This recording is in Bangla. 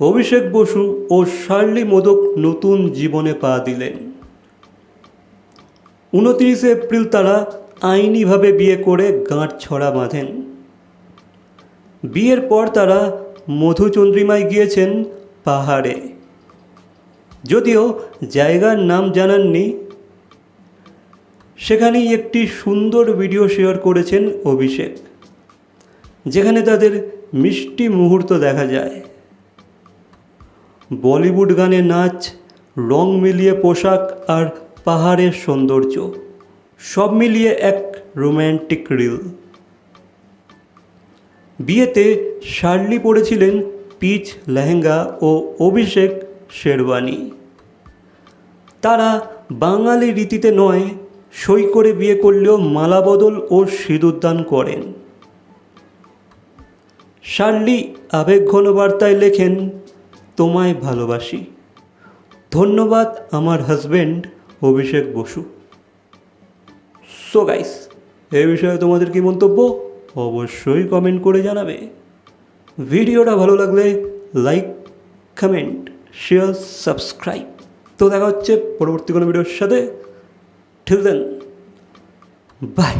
অভিষেক বসু ও শার্লি মোদক নতুন জীবনে পা দিলেন। উনতিরিশে এপ্রিল তারা আইনিভাবে বিয়ে করে গাঁট ছড়া বাঁধেন। বিয়ের পর তারা মধুচন্দ্রিমায় গিয়েছেন পাহাড়ে। যদিও জায়গার নাম জানাননি, সেখানেই একটি সুন্দর ভিডিও শেয়ার করেছেন অভিষেক, যেখানে তাদের মিষ্টি মুহূর্ত দেখা যায়। বলিউড গানে নাচ, রং মিলিয়ে পোশাক আর পাহাড়ের সৌন্দর্য, সব মিলিয়ে এক রোম্যান্টিক রিল। বিয়েতে শার্লি পরেছিলেন পিচ লেহেঙ্গা ও অভিষেক শেরওয়ানি। তারা বাঙালি রীতিতে নয়, সই করে বিয়ে করলেও মালাবদল ও সিঁদুরদান করেন। শার্লি আবেগঘন বার্তায় লেখেন তোমায় ভালোবাসি। ধন্যবাদ আমার husband Abhishek Basu. So guys এই বিষয়ে তোমাদের কি মন্তব্য? অবশ্যই কমেন্ট করে জানাবে। ভিডিওটা ভালো লাগলে লাইক কমেন্ট শেয়ার সাবস্ক্রাইব তো দেখা হচ্ছে পরবর্তী কোনো ভিডিওর সাথে। ঠিক দেন বাই